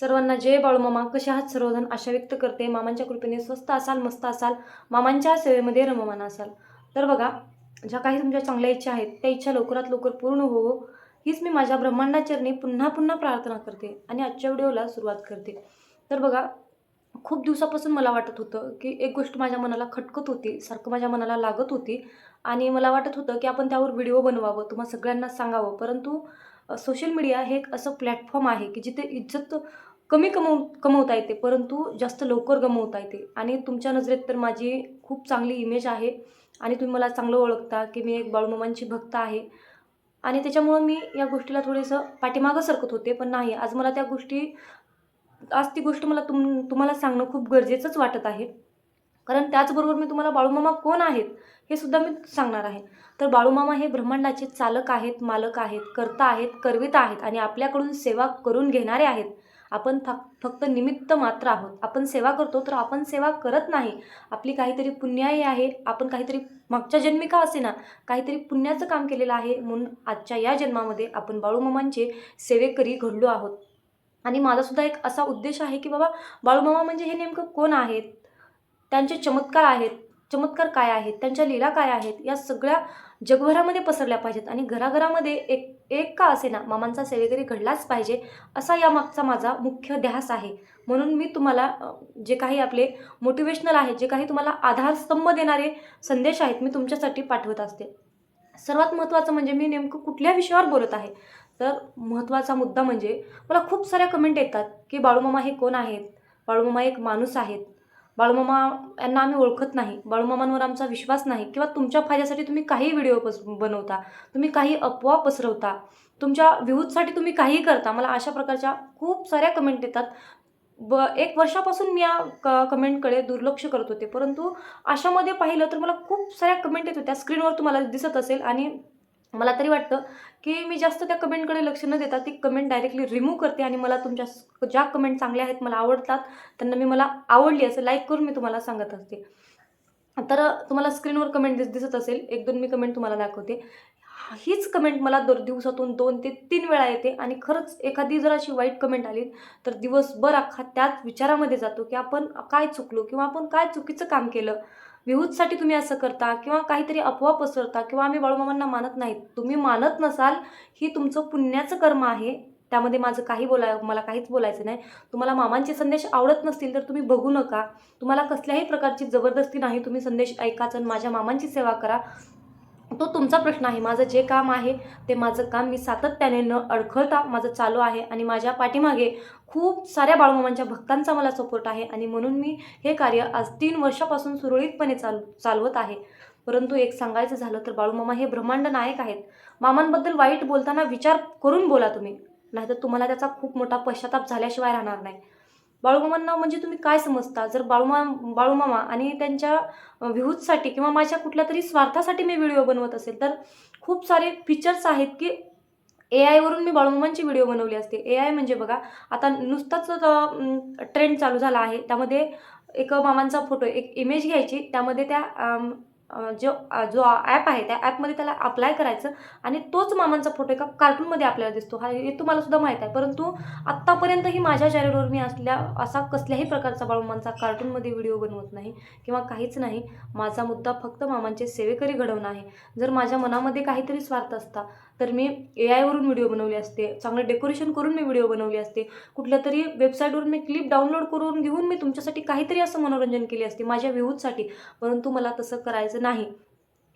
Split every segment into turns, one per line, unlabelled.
सर्वांना जय बाळू मामा. कसे आहात सर्वजण? आशा व्यक्त करते. मामांच्या कृपेने स्वस्त असाल मस्त असाल. मामांच्या सेवेमध्ये रममान असाल. तर बघा ज्या काही तुमच्या चांगल्या इच्छा आहेत त्या इच्छा लवकरात लवकर पूर्ण होवो. हीच मी माझ्या ब्रह्मांडाचरणी पुन्हा पुन्हा प्रार्थना करते आणि आजच्या व्हिडिओला सुरुवात करते. तर बघा खूप दिवसापासून मला वाटत होतं की एक गोष्ट माझ्या मनाला खटकत होती सारखं माझ्या मनाला लागत होती. आणि मला वाटत होतं की आपण त्यावर व्हिडिओ बनवावं तुम्हाला सगळ्यांना सांगावं. परंतु सोशल मीडिया हे एक असं प्लॅटफॉर्म आहे की जिथे इज्जत कमी कमव कमवता येते परंतु जास्त लवकर गमवता येते. आणि तुमच्या नजरेत तर माझी खूप चांगली इमेज आहे आणि तुम्ही मला चांगलं ओळखता की मी एक बाळूमामांची भक्त आहे. आणि त्याच्यामुळं मी या गोष्टीला थोडंसं पाठीमागं सरकत होते पण नाही. आज मला त्या गोष्टी आज ती गोष्ट मला तुम तुम्हाला सांगणं खूप गरजेचंच वाटत आहे. कारण त्याचबरोबर मी तुम्हाला बाळूमामा कोण आहेत? हे सुद्धा मी सांगणार आहे. तर बाळूमामा हे ब्रह्मांडाचे चालक आहेत मालक आहेत कर्ता आहेत करविता आहेत आणि आपल्याकडून सेवा करून घेणारे आहेत. आपण फक फक्त निमित्त मात्र आहोत. आपण सेवा करतो तर आपण सेवा करत नाही. आपली काहीतरी पुण्याही आहे. आपण काहीतरी मागच्या जन्मी का असे ना काहीतरी पुण्याचं काम केलेलं आहे म्हणून आजच्या या जन्मामध्ये आपण बाळूमामांचे सेवेकरी घडलो आहोत. आणि माझासुद्धा एक असा उद्देश आहे की बाबा बाळूमामा म्हणजे हे नेमकं कोण आहेत? त्यांचे चमत्कार आहेत. चमत्कार काय आहेत त्यांच्या लीला काय आहेत या सगळ्या जगभरामध्ये पसरल्या पाहिजेत आणि घराघरामध्ये एक एक का असे ना मामांचा सेवेकरी घडलाच पाहिजे असा यामागचा माझा मुख्य ध्यास आहे. म्हणून मी तुम्हाला जे काही आपले मोटिवेशनल आहेत जे काही तुम्हाला आधारस्तंभ देणारे संदेश आहेत मी तुमच्यासाठी पाठवत असते. सर्वात महत्त्वाचं म्हणजे मी नेमकं कुठल्या विषयावर बोलत आहे? तर महत्त्वाचा मुद्दा म्हणजे मला खूप साऱ्या कमेंट येतात की बाळूमामा हे कोण आहेत? बाळूमामा एक माणूस आहेत. बाळूमामा यांना आम्ही ओळखत नाही. बाळूमामांवर आमचा विश्वास नाही. किंवा तुमच्या फायद्यासाठी तुम्ही काही व्हिडिओ पस बनवता. तुम्ही काही अफवा पसरवता. तुमच्या व्ह्यूजसाठी तुम्ही काहीही करता. मला अशा प्रकारच्या खूप साऱ्या कमेंट येतात. ब एक वर्षापासून मी या क कमेंटकडे दुर्लक्ष करत होते. परंतु अशामध्ये पाहिलं तर मला खूप साऱ्या कमेंट येत होत्या. स्क्रीनवर तुम्हाला दिसत असेल आणि मला तरी वाटतं की मी जास्त त्या कमेंटकडे लक्ष न देता ती कमेंट डायरेक्टली रिमूव्ह करते आणि मला तुमच्या ज्या कमेंट चांगल्या आहेत मला आवडतात त्यांना मी मला आवडली असं लाईक करून मी तुम्हाला सांगत असते. तर तुम्हाला स्क्रीनवर कमेंट दिस दिसत असेल एक दोन मी कमेंट तुम्हाला दाखवते. हीच कमेंट मला दर दिवसातून दोन ते तीन वेळा येते. आणि खरंच एखादी जर अशी वाईट कमेंट आली तर दिवसभर अख्खा त्याच विचारामध्ये जातो की आपण काय चुकलो किंवा आपण काय चुकीचं काम केलं. विहूजसाठी तुम्ही असं करता किंवा काहीतरी अफवा पसरता किंवा आम्ही बाळूमामांना मानत नाहीत. तुम्ही मानत नसाल ही तुमचं पुण्याचं कर्म आहे. त्यामध्ये माझं काही बोलाय मला काहीच बोलायचं नाही. तुम्हाला मामांचे संदेश आवडत नसतील तर तुम्ही बघू नका. तुम्हाला कसल्याही प्रकारची जबरदस्ती नाही. तुम्ही संदेश ऐकाच आणि माझ्या मामांची सेवा करा. तो तुमचा प्रश्न आहे. माझं जे काम आहे ते माझं काम मी सातत्याने न अडखळता माझं चालू आहे आणि माझ्या पाठीमागे खूप साऱ्या बाळूमामांच्या भक्तांचा मला सपोर्ट आहे आणि म्हणून मी हे कार्य आज तीन वर्षापासून सुरळीतपणे चाल चालवत आहे. परंतु एक सांगायचं झालं तर बाळूमामा हे ब्रह्मांड नायक आहेत. मामांबद्दल वाईट बोलताना विचार करून बोला तुम्ही. नाहीतर तुम्हाला त्याचा खूप मोठा पश्चाताप झाल्याशिवाय राहणार नाही. बाळूमामांना म्हणजे तुम्ही काय समजता? जर बाळूमा बाळूमामा आणि त्यांच्या व्ह्यूजसाठी किंवा माझ्या कुठल्या तरी स्वार्थासाठी मी व्हिडिओ बनवत असेल तर खूप सारे फीचर्स आहेत की ए आयवरून मी बाळूमामांची व्हिडिओ बनवली असते. ए आय म्हणजे बघा आता नुसताच ट्रेंड चालू झाला आहे. त्यामध्ये एक मामांचा फोटो एक इमेज घ्यायची. त्यामध्ये त्या जो जो ॲप आहे त्या ॲपमध्ये त्याला अप्लाय करायचं आणि तोच मामांचा फोटो एका कार्टूनमध्ये आपल्याला दिसतो. हा हे तुम्हाला सुद्धा माहीत आहे. परंतु आत्तापर्यंतही माझ्या चॅनलवर मी असल्या असा कसल्याही प्रकारचा बाळूमांचा कार्टूनमध्ये व्हिडिओ बनवत नाही किंवा काहीच नाही. माझा मुद्दा फक्त मामांचे सेवेकरी घडवणं आहे. जर माझ्या मनामध्ये काहीतरी स्वार्थ असता तर मी ए आयवरून व्हिडिओ बनवले असते. चांगलं डेकोरेशन करून मी व्हिडिओ बनवले असते. कुठल्या तरी वेबसाईटवरून मी क्लिप डाउनलोड करून घेऊन मी तुमच्यासाठी काहीतरी असं मनोरंजन केले असते माझ्या व्ह्यूजसाठी परंतु मला तसं करायचं नाही.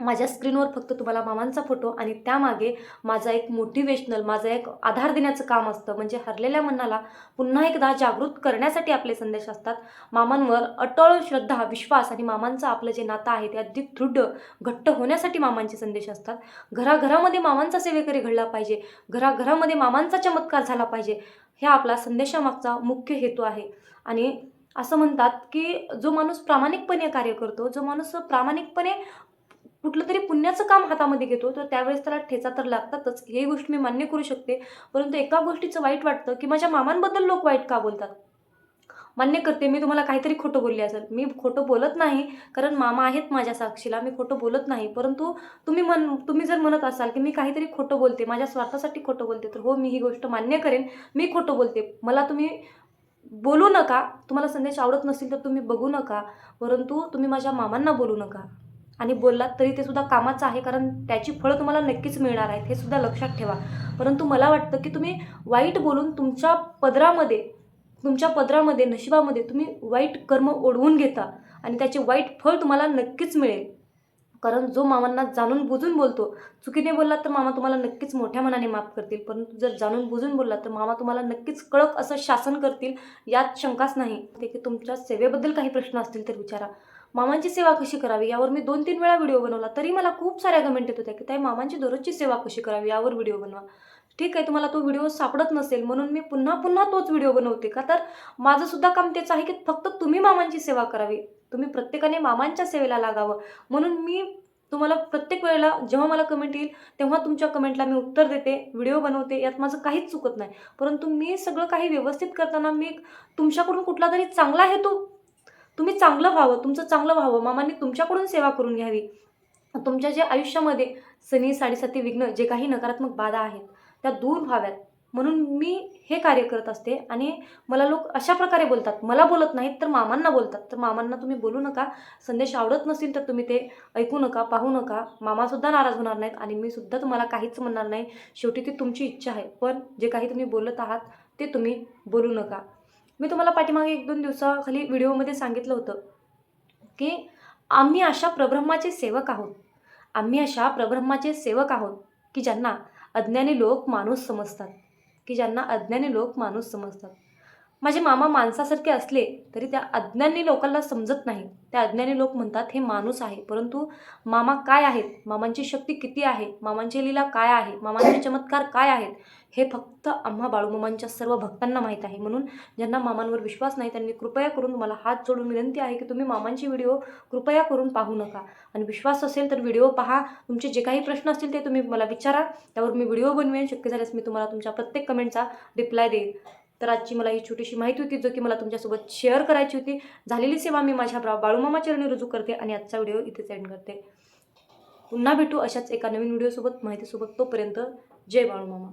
माझ्या स्क्रीनवर फक्त तुम्हाला मामांचा फोटो आणि त्यामागे माझा एक मोटिवेशनल माझा एक आधार देण्याचं काम असतं. म्हणजे हरलेल्या मनाला पुन्हा एकदा जागृत करण्यासाठी आपले संदेश असतात. मामांवर अटळ श्रद्धा विश्वास आणि मामांचं आपलं जे नातं आहे ते अधिक दृढ घट्ट होण्यासाठी मामांचे संदेश असतात. घराघरामध्ये मामांचा सेवेकरी घडला पाहिजे. घराघरामध्ये मामांचा चमत्कार झाला पाहिजे. ह्या आपला संदेशामागचा मुख्य हेतू आहे. आणि असं म्हणतात की जो माणूस प्रामाणिकपणे कार्य करतो जो माणूस प्रामाणिकपणे कुठलं तरी पुण्याचं काम हातामध्ये घेतो तर त्यावेळेस त्याला ठेचा तर लागतातच. हे गोष्ट मी मान्य करू शकते. परंतु एका गोष्टीचं वाईट वाटतं की माझ्या मामांबद्दल लोक वाईट का बोलतात? मान्य करते मी तुम्हाला काहीतरी खोटं बोलले असेल. मी खोटं बोलत नाही कारण मामा आहेत माझ्या साक्षीला. मी खोटं बोलत नाही. परंतु तुम्ही मन तुम्ही जर म्हणत असाल की मी काहीतरी खोटं बोलते माझ्या स्वार्थासाठी खोटं बोलते तर हो मी ही गोष्ट मान्य करेन. मी खोटं बोलते. मला तुम्ही बोलू नका. तुम्हाला संदेश आवडत नसेल तर तुम्ही बघू नका. परंतु तुम्ही माझ्या मामांना बोलू नका. आणि बोललात तरी ते सुद्धा कामाचं आहे कारण त्याची फळं तुम्हाला नक्कीच मिळणार आहेत हे सुद्धा लक्षात ठेवा. परंतु मला वाटतं की तुम्ही वाईट बोलून तुमच्या पदरामध्ये तुमच्या पदरामध्ये नशिबामध्ये तुम्ही वाईट कर्म ओढवून घेता आणि त्याचे वाईट फळ तुम्हाला नक्कीच मिळेल. कारण जो मामांना जाणून बुजून बोलतो चुकीने बोललात तर मामा तुम्हाला नक्कीच मोठ्या मनाने माफ करतील परंतु जर जाणून बुजून बोललात तर मामा तुम्हाला नक्कीच कळक असं शासन करतील यात शंकाच नाही. ते की तुमच्या सेवेबद्दल काही प्रश्न असतील तर विचारा. मामांची सेवा कशी करावी यावर मी दोन तीन वेळा व्हिडिओ बनवला. तरी मला खूप साऱ्या कमेंट येत होत्या की ताई मामांची दररोजची सेवा कशी करावी यावर व्हिडिओ बनवा. ठीक आहे तुम्हाला तो व्हिडिओ सापडत नसेल म्हणून मी पुन्हा पुन्हा तोच व्हिडिओ बनवते का? तर माझं सुद्धा काम तेच आहे की फक्त तुम्ही मामांची सेवा करावी. तुम्ही प्रत्येकाने मामांच्या सेवेला लागावं. म्हणून मी तुम्हाला प्रत्येक वेळेला जेव्हा मला कमेंट येईल तेव्हा तुमच्या कमेंटला मी उत्तर देते व्हिडिओ बनवते यात माझं काहीच चुकत नाही. परंतु मी सगळं काही व्यवस्थित करताना मी तुमच्याकडून कुठला तरी चांगला हेतू तुम्ही चांगलं व्हावं तुमचं चांगलं व्हावं मामांनी तुमच्याकडून सेवा करून घ्यावी. तुमच्या जे आयुष्यामध्ये सनी साडेसाती विघ्न जे काही नकारात्मक बाधा आहेत त्या दूर व्हाव्यात. म्हणून मी हे कार्य करत असते आणि मला लोक अशा प्रकारे बोलतात. मला बोलत नाहीत तर मामांना बोलतात. तर मामांना तुम्ही बोलू नका. संदेश आवडत नसेल तर तुम्ही ते ऐकू नका पाहू नका. मामासुद्धा नाराज होणार नाहीत आणि मी सुद्धा तुम्हाला काहीच म्हणणार नाही. शेवटी ती तुमची इच्छा आहे. पण जे काही तुम्ही बोलत आहात ते तुम्ही बोलू नका. मी तुम्हाला पाठीमागे एक दोन दिवसाखाली व्हिडिओमध्ये सांगितलं होतं की आम्ही अशा प्रब्रह्माचे सेवक आहोत. आम्ही अशा प्रब्रह्माचे सेवक आहोत की ज्यांना अज्ञानी लोक माणूस समजतात. की ज्यांना अज्ञानी लोक माणूस समजतात. माझे मामा माणसासारखे असले तरी त्या अज्ञानी लोकांना समजत नाही. त्या अज्ञानी लोक म्हणतात हे माणूस आहे. परंतु मामा काय आहेत? मामांची शक्ती किती आहे? मामांची लीला काय आहे? मामांचे चमत्कार काय आहेत? हे फक्त आम्हा बाळूमामांच्या सर्व भक्तांना माहीत आहे. म्हणून ज्यांना मामांवर विश्वास नाही त्यांनी कृपया करून तुम्हाला हात जोडून विनंती आहे की तुम्ही मामांची व्हिडिओ कृपया करून पाहू नका. आणि विश्वास असेल तर व्हिडिओ पहा. तुमचे जे काही प्रश्न असतील ते तुम्ही मला विचारा. त्यावर मी व्हिडिओ बनवेन. शक्य झाल्यास मी तुम्हाला तुमच्या प्रत्येक कमेंटचा रिप्लाय देईन. तर आजची मला ही छोटीशी माहिती होती जो की मला तुमच्यासोबत शेअर करायची होती. झालेली सेवा मी माझ्या ब्रा बाळूमामा चरणी रुजू करते आणि आजचा व्हिडिओ इथेच एंड करते. पुन्हा भेटू अशाच एका नवीन व्हिडिओसोबत माहितीसोबत तोपर्यंत जय बाळूमामा.